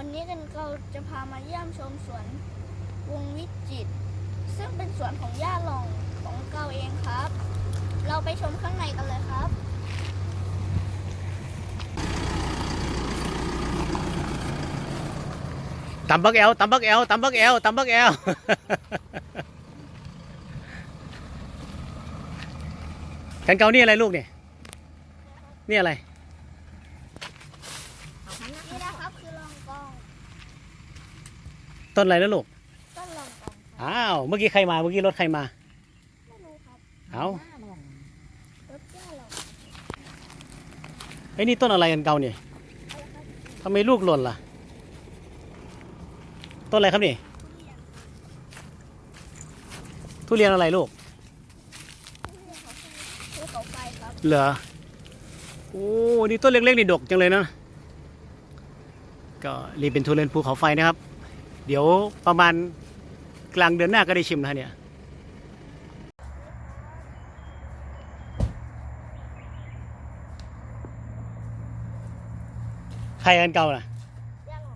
วันนี้กันเราจะพามาเยี่ยมชมสวนวงวิจิต ซึ่งเป็นสวนของย่าหลองของเกาเองครับ เราไปชมข้างในกันเลยครับตำบักแอลตำบักแอลตำบักแอลตำบักแอลกันเกานี่อะไรลูกเนี่ยนี่อะไร นี่นะครับคือลองกอง ต้นอะไรนะลูกต้นลองกองครับอ้าวเมื่อกี้ใครมาเมื่อกี้รถใครมา ไม่รู้ครับเอารถย่าหลองไอ้ยนี่ต้นอะไรกันเกาเนี่ยอะไรครับทำไมลูกหล่นล่ะ ต้นอะไรครับนี่ ทุเรียนอะไรลูกภูเขาไฟครับเหรอ โอ้ นี่ต้นเล็กๆนี่ดกจังเลยนะ ก็รีบเป็นทุเรียนภูเขาไฟนะครับ เดี๋ยวประมาณกลางเดือนหน้าก็ได้ชิมนะเนี่ยใครกันเก่าน่ะหลอง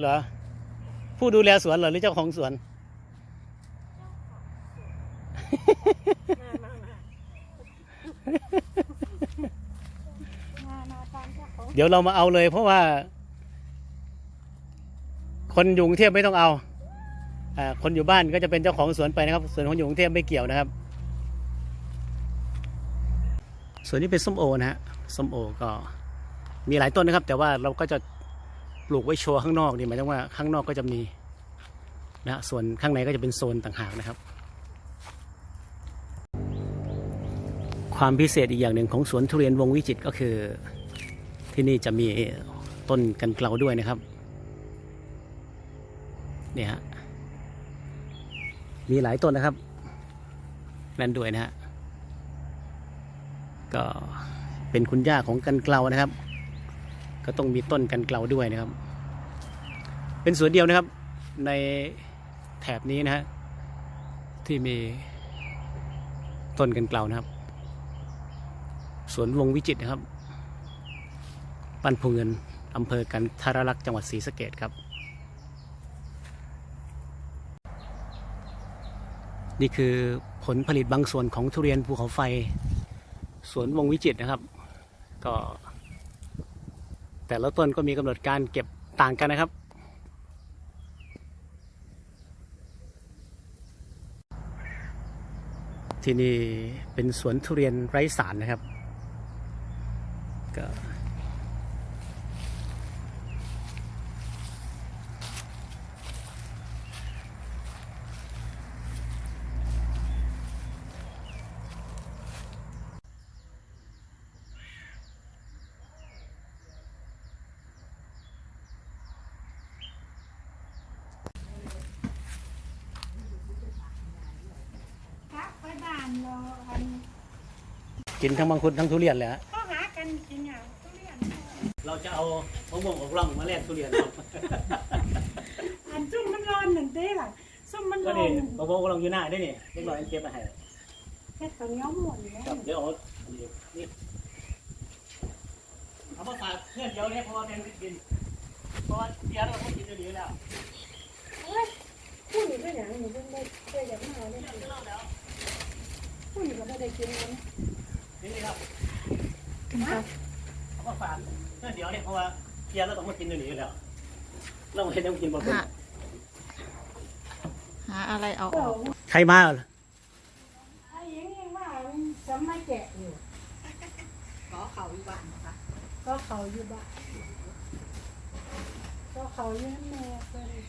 เหรอ ผู้ดูแลสวนเหรอหรือเจ้าของสวน เดี๋ยวเรามาเอาเลยเพราะว่า คนอยู่กรุงเทพไม่ต้องเอาอ่าคนอยู่บ้านก็จะเป็นเจ้าของสวนไปนะครับ ส่วนคนอยู่กรุงเทพไม่เกี่ยวนะครับ ส่วนนี้เป็นส้มโอนะฮะส้มโอก็มีหลายต้นนะครับ แต่ว่าเราก็จะปลูกไว้โชว์ข้างนอกนี่หมายถึงว่าข้างนอกก็จะมีนะฮะส่วนข้างในก็จะเป็นโซนต่างหากนะครับ ความพิเศษอีกอย่างหนึ่งของสวนทุเรียนวงวิจิตก็คือ ที่นี่จะมีต้นกันเกลาด้วยนะครับ เนี่ยฮะมีหลายต้นนะครับนั่นด้วยนะฮะก็เป็นคุณย่าของกันเกลานะครับ ก็ต้องมีต้นกันเกลาด้วยนะครับ เป็นสวนเดียวนะครับ ในแถบนี้นะฮะที่มีต้นกันเกลานะครับสวนวงวิจิตรนะครับบ้านภูเงินอำเภอกันทารลักษณ์จังหวัดศรีสะเกดครับ นี่คือผลผลิตบางส่วนของทุเรียนภูเขาไฟ สวนวงวิจิตรนะครับ ก็ แต่ละต้นก็มีกำหนดการเก็บต่างกันนะครับ ที่นี่เป็นสวนทุเรียนไร้สารนะครับก็ เราอันกินทั้งมังคุดทั้งทุเรียนเลยฮะก็หากันกินอย่างทุเรียนเราจะเอามะม่วงอกร่องมาแลกทุเรียนครับอันจุ่มมันร้อนหนึ่งเด้ล่ะซุ่มมันก็ร้อนี่นมะม่วงอกร่องอยู่หน้าได้นี่เรียบร้อยเก็บมาให้แค่ตัวย้อมหมดเลยครับเดี๋ยวเอานี่เอามาฝากเพื่อนเดียวเนี่ยเพราะว่าเป็นกินเพราะว่าเสียเราต้องกินอยู่ดีแล้วพูดอยู่ก็อย่างนี้เพิ่งได้ได้จากมาเลยพูด อยู่ก็ไม่ได้กินมันนี่ครับเอามาฝากเพื่อนเดียวเนี่ยเพราะว่าเสียเราต้องมากินอยู่ดีแล้วเราไม่ต้องกินหมดเลยหาหาอะไรเอาอก็อกใครมาเหรอไอ้ยังยังว่าจะไม่แกะอยู่ขอเขาอีกบ้านนะคะก็เขาอยู่บ้านก็เขาอยู่แม่ก็เลย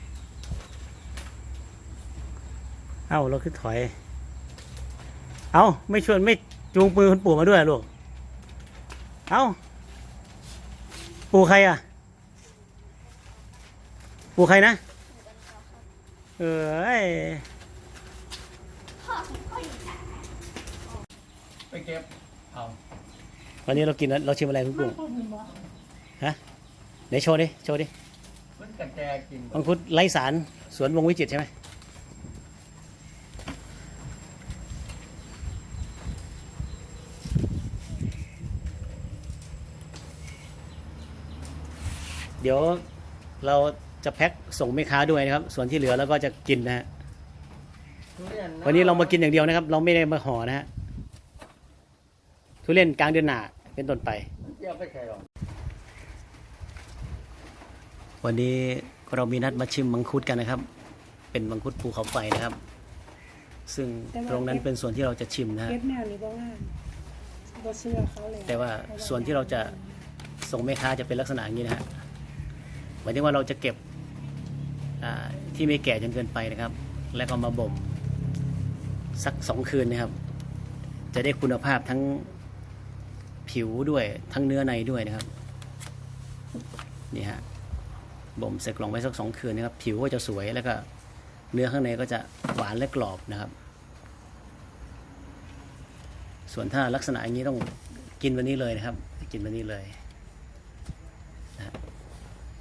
เอ้าเราคือถอย เอ้าไม่ชวนไม่จูงปืนคุณปู่มาด้วยลูก เอ้าปู่ใครอะ ปู่ใครนะ เอ้ยพ่อของพ่ออยู่ไหนไปเก็บเอาวันนี้เรากินเราชิมอะไรคุณมัปู่นพูดอยู่บ่ฮะไหนโชว์ดิ โชว์ดิมันกระแจกินมังคุดไร้สารสวนวงวิจิตรใช่ไหม เดี๋ยวเราจะแพ็คส่งแม่ค้าด้วยนะครับ ส่วนที่เหลือเราก็จะกินนะฮะทุเรียวันนี้เรามากินอย่างเดียวนะครับ เราไม่ได้มาห่อนะฮะทุเรียนกลางเดือนหน้าเป็นต้นไปเดี๋ยวไปใส่หรอกวันนี้เรามีนัดมาชิมมังคุดกันนะครับ เป็นมังคุดภูเขาไฟนะครับ ซึ่งตรงนั้นเป็นส่วนที่เราจะชิมนะฮะเก็บแนวนี้บ่งามบ่เชื่อเขาเลยแต่ว่าส่วนที่เราจะส่งแม่ค้าจะเป็นลักษณะอย่างนี้นะฮะ หมายถึงว่าเราจะเก็บที่ไม่แก่จนเกินไปนะครับ แล้วก็มาบ่มสักสองคืนนะครับ จะได้คุณภาพทั้งผิวด้วยทั้งเนื้อในด้วยนะครับนี่ฮะบ่มใส่กล่องไว้สักสองคืนนะครับ ผิวก็จะสวยแล้วก็เนื้อข้างในก็จะหวานและกรอบนะครับ ส่วนถ้าลักษณะอย่างนี้ต้องกินวันนี้เลยนะครับ กินวันนี้เลย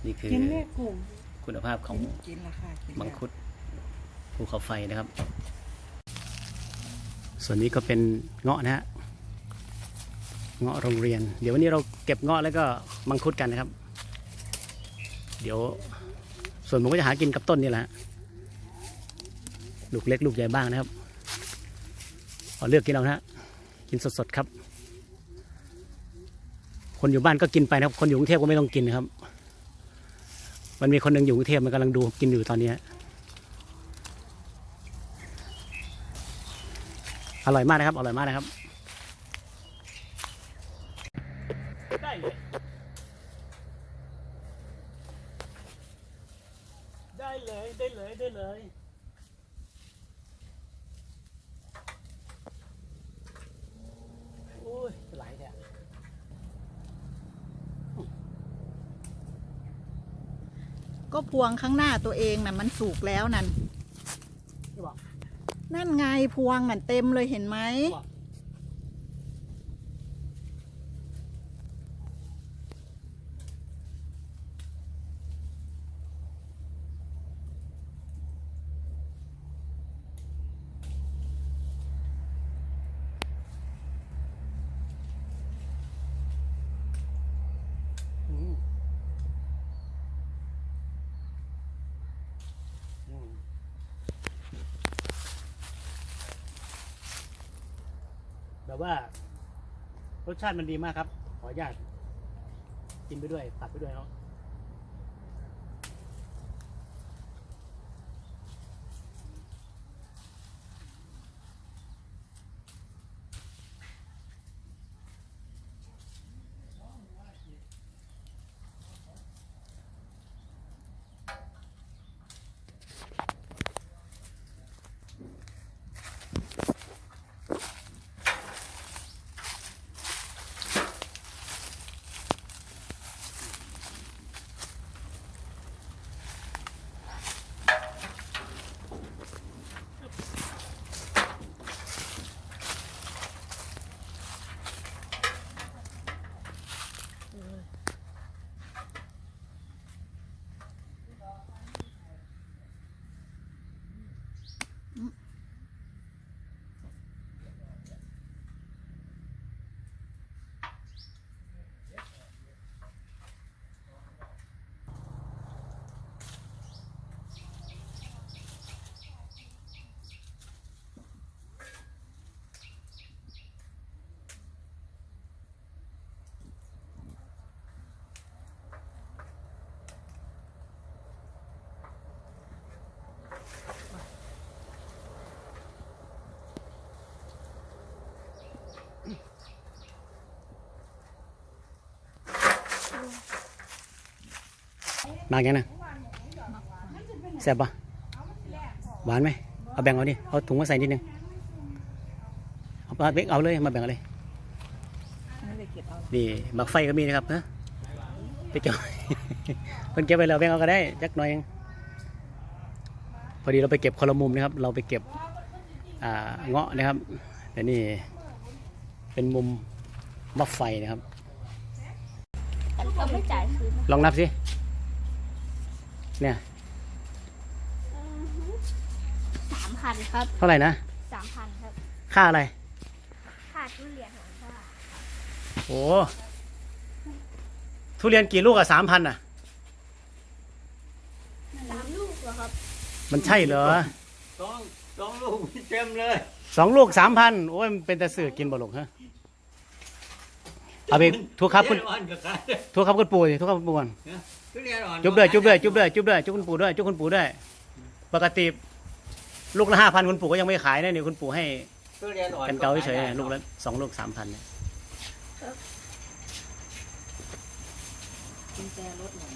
นี่คือกินแม่กุ้งคุณภาพของกินละค่ะกินมังคุดภูเขาไฟนะครับ ส่วนนี้ก็เป็นเงาะนะฮะเงาะโรงเรียน เดี๋ยววันนี้เราเก็บเงาะแล้วก็มังคุดกันนะครับ เดี๋ยวส่วนผมก็จะหากินกับต้นนี่แหละฮะลูกเล็กลูกใหญ่บ้างนะครับเอาเลือกกินเอานะฮะกินสดๆครับ คนอยู่บ้านก็กินไปนะครับ คนอยู่กรุงเทพก็ไม่ต้องกินนะครับ มันมีคนหนึ่งอยู่กรุงเทพมันกำลังดูกินอยู่ตอนนี้อร่อยมากนะครับ อร่อยมากนะครับได้เลย ได้เลย ได้เลย ได้เลย โอ้ยไหลเนี่ย ก็พ วงข้างหน้าตัวเองน่ะ มันสุกแล้วนั่นนี่บอกนั่นไงพวงนั่นเต็มเลยเห็นไหม แบบว่ารสชาติมันดีมากครับ ขออนุญาตกินไปด้วยตัดไปด้วยเนาะ มากยังนะแซ่บปะหวานไหมเอาแบ่งเอาดิเอาถุงมาใส่นิดนึงเอาเอาเอาเลยมาแบ่งเอาเลยไม่ได้เก็บเอานี่บักไฟก็มีนะครับนะไปเก็บเพิ่นเก็บไปแล้วแบ่งเอาก็ได้จักหน่อยเองพอดีเราไปเก็บคนละมุมนะครับ เราไปเก็บอ่าเงาะนะครับแต่นี่เป็นมุมบักไฟนะครับแต่เราไม่จ่ายคืนนะลองนับสิ เนี่ยสามพันครับเท่าไหร่นะสามพันครับ ค่าอะไร ค่าทุเรียนของข้าโอ้ทุเรียนกี่ลูกอะสามพันอะมันใช่เหรอสองสองลูกเต็มเลยสองลูกสามพันโอ้ยมันเป็นแต่สื่อกินบ่ลูกฮะเอาไปทุกครับคุณเรียนอ่อนกับใครทุกครับคุณปู่สิทุกครับคุณปู่ก่อน ทุเรียนอ่อนจุบด้วยจุบด้วยจุบด้วยจุบด้วยจุบคุณปู่ด้วยจุบคุณปู่ด้วย ปกติลูกละห้าพันคุณปู่ก็ยังไม่ขายนะนี่คุณปู่ให้ทุเรียนอ่อนกันเกาเฉยๆลูกละสองลูกสามพันเนี่ยกุญแจรถหน่อย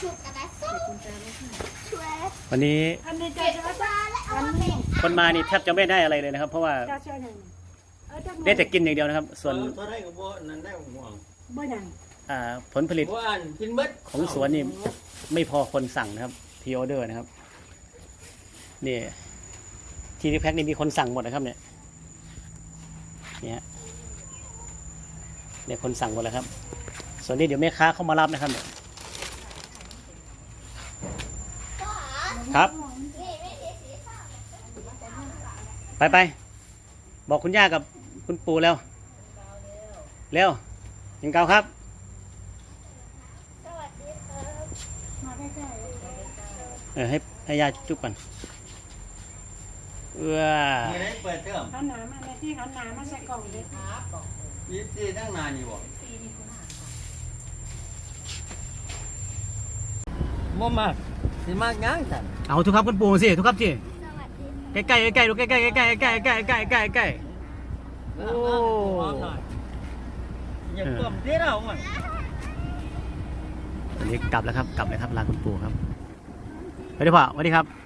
ชุบกระดาษส้มกุญแจรถหน่อยช่วยวันนี้อันนี้จะเก็บจะปลาและเอามาเป็นคนมานี่แทบจะไม่ได้อะไรเลยนะครับ เพราะว่าจะช่วยหน่อยเออจักหน่อยได้แต่กินอย่างเดียวนะครับ ส่วนเออเท่าไรก็บ่นั่นได้ห่วงบ่หยัง อ่าผลผลิตบ่อ่านกินเบิดของสวนนี่ไม่พอคนสั่งนะครับพีออเดอร์นะครับนี่ทีทีแพ็คนี่มีคนสั่งหมดนะครับเนี่ยเนี่ยฮะเนี่ยคนสั่งหมดแล้วครับ ส่วนนี้เดี๋ยวแม่ค้าเข้ามารับนะครับเนี่ยก็หาครับไม่ใช่สีขาวไปไปบอกคุณย่ากับคุณปู่แล้ว เร็วยิงเกาครับ สวัสดีครับ มาใกล้ เออให้ให้ย่าจุ๊บก่อนเอื้อมีอะไรเปิดเทอมๆหันหน้ามาในที่หันหน้ามาใส่กล่องเด้ครับยี่สิบตั้งนานอยู่บ่บ่มากสิมากยังสั่นเอาทุกครับคุณปู่สิทุกครับสิสวัสดีครับใกล้ใกล้ใกล้ๆดูใกล้ใกล้ใกล้ใกล้ใกล้ใกล้ใกล้ใกล้ใกล้โอ้ อย่าเพิ่มเสียเรามัน วันนี้กลับแล้วครับ กลับเลยครับลาคุณปู่ครับสวัสดีพ่อสวัสดีครับ